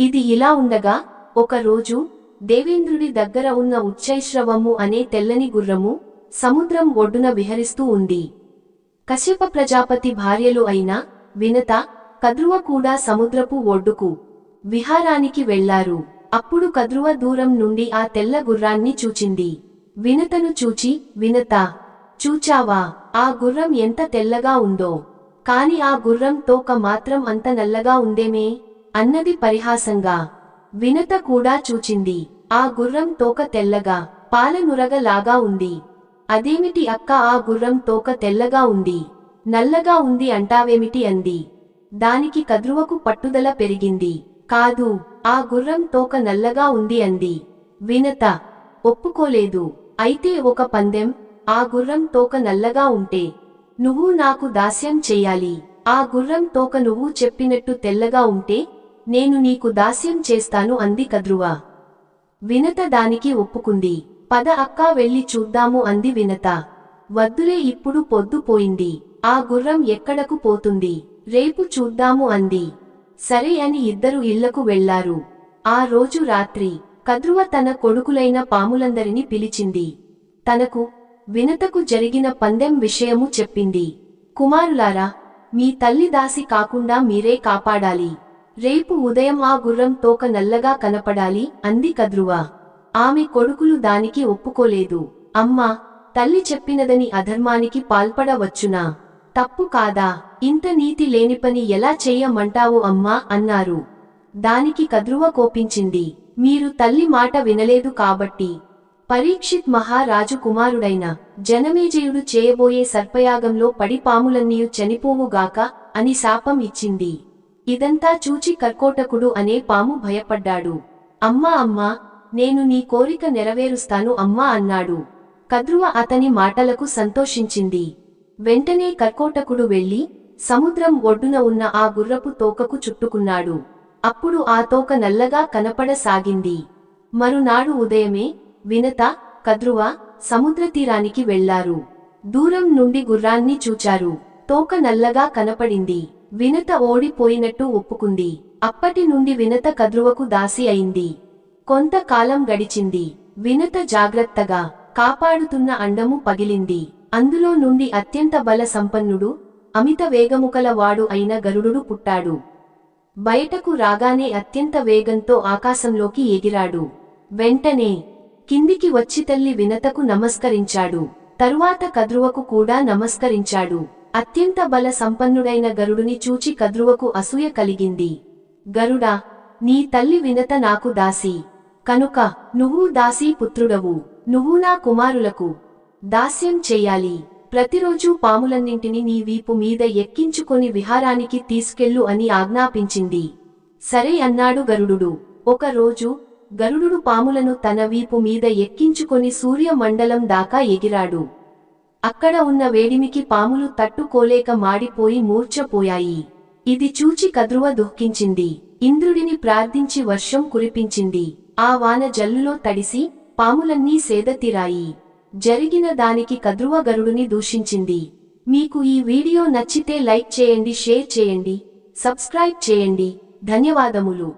ఇది ఇలా ఉండగా ఒకరోజు దేవేంద్రుడి దగ్గర ఉన్న ఉచ్చైశ్రవము అనే తెల్లని గుర్రము సముద్రం ఒడ్డున విహరిస్తూ ఉంది. కశ్యప ప్రజాపతి భార్యలు అయిన వినత కద్రువ కూడా సముద్రపు ఒడ్డుకు విహారానికి వెళ్ళారు. అప్పుడు కద్రువ దూరం నుండి ఆ తెల్ల గుర్రాన్ని చూచింది. వినతను చూచి వినత చూచావా ఆ గుర్రం ఎంత తెల్లగా ఉందో. కాని ఆ గుర్రం తోక మాత్రం అంత నల్లగా ఉందేమే? అన్నది పరిహాసంగా వినత కూడా చూచింది. ఆ గుర్రం తోక తెల్లగా పాలనురగలాగా ఉంది. అదేమిటి అక్క ఆ గుర్రం తోక తెల్లగా ఉంది? నల్లగా ఉంది అంటావేమిటి అంది. దానికి కద్రువకు పట్టుదల పెరిగింది. కాదు ఆ గుర్రం తోక నల్లగా ఉంది అంది. వినత ఒప్పుకోలేదు. అయితే ఒక పందెం ఆ గుర్రం తోక నల్లగా ఉంటే నువ్వు నాకు దాస్యం చెయ్యాలి ఆ గుర్రం తోక నువ్వు చెప్పినట్టు తెల్లగా ఉంటే నేను నీకు దాస్యం చేస్తాను అంది కద్రువ. వినత దానికి ఒప్పుకుంది. పద అక్కా వెళ్ళి చూద్దాము అంది వినత. వద్దులే ఇప్పుడు పొద్దు పోయింది. ఆ గుర్రం ఎక్కడకు పోతుంది? రేపు చూద్దాము అంది. సరే అని ఇద్దరు ఇళ్ళకు వెళ్ళారు ఆ రోజు రాత్రి కద్రువ తన కొడుకులైన పాములందరినీ పిలిచింది. తనకు వినతకు జరిగిన పందెం విషయము చెప్పింది. కుమారులారా మీ తల్లి దాసి కాకుండా మీరే కాపాడాలి. రేపు ఉదయం ఆ గుర్రం తోక నల్లగా కనపడాలి అంది కద్రువ. ఆమె కొడుకులు దానికి ఒప్పుకోలేదు. అమ్మా తల్లి చెప్పినదని అధర్మానికి పాల్పడవచ్చునా? తప్పు కాదా? ఇంత నీతి లేని పని ఎలా చెయ్యమంటావు అమ్మా? అన్నారు. దానికి కద్రువ కోపించింది. మీరు తల్లి మాట వినలేదు కాబట్టి. పరీక్షిత్ మహారాజు కుమారుడైన జనమేజయుడు చేయబోయే సర్పయాగంలో పడి పాములన్నీయు చనిపోవుగాక అని శాపం ఇచ్చింది. ఇదంతా చూచి కర్కోటకుడు అనే పాము భయపడ్డాడు. అమ్మా అమ్మా నేను నీ కోరిక నెరవేరుస్తాను అమ్మా అన్నాడు. కద్రువ అతని మాటలకు సంతోషించింది. వెంటనే కర్కోటకుడు వెళ్ళి సముద్రం ఒడ్డున ఉన్న ఆ గుర్రపు తోకకు చుట్టుకున్నాడు. అప్పుడు ఆ తోక నల్లగా కనపడసాగింది. మరునాడు ఉదయమే వినత కద్రువ సముద్ర తీరానికి వెళ్ళారు. దూరం నుండి గుర్రాన్ని చూచారు. తోక నల్లగా కనపడింది. వినత ఓడిపోయినట్టు ఒప్పుకుంది. అప్పటి నుండి వినత కద్రువకు దాసి అయింది. కొంతకాలం గడిచింది. వినత జాగ్రత్తగా కాపాడుతున్న అండము పగిలింది. అందులో నుండి అత్యంత బల సంపన్నుడు అమిత వేగముకల వాడు అయిన గరుడు పుట్టాడు. బయటకు రాగానే అత్యంత వేగంతో ఆకాశంలోకి ఎగిరాడు. వెంటనే కిందికి వచ్చి తల్లి వినతకు నమస్కరించాడు. తరువాత కద్రువకు కూడా నమస్కరించాడు. అత్యంత బల సంపన్నుడైన గరుడుని చూచి కద్రువకు అసూయ కలిగింది. గరుడా నీ తల్లి వినత నాకు దాసి. కనుక నువ్వు దాసీ పుత్రుడవు. నువ్వు నా కుమారులకు దాస్యం చెయ్యాలి ప్రతిరోజూ పాములన్నింటినీ నీ వీపు మీద ఎక్కించుకొని విహారానికి తీసుకెళ్ళు అని ఆజ్ఞాపించింది. సరే అన్నాడు గరుడు ఒక రోజు గరుడు పాములను తన వీపు మీద ఎక్కించుకొని సూర్యమండలం దాకా ఎగిరాడు. అక్కడ ఉన్న వేడిమికి పాములు తట్టుకోలేక మాడిపోయి మూర్ఛపోయాయి. ఇది చూచి కద్రువ దుఃఖించింది. ఇంద్రుడిని ప్రార్థించి వర్షం కురిపించింది. ఆ వాన జల్లులో తడిసి పాములన్నీ సేదతిరాయి. జరిగిన దానికి కద్రువ గరుడుని దూషించింది. మీకు ఈ వీడియో నచ్చితే లైక్ చేయండి షేర్ చేయండి సబ్స్క్రైబ్ చేయండి. ధన్యవాదములు.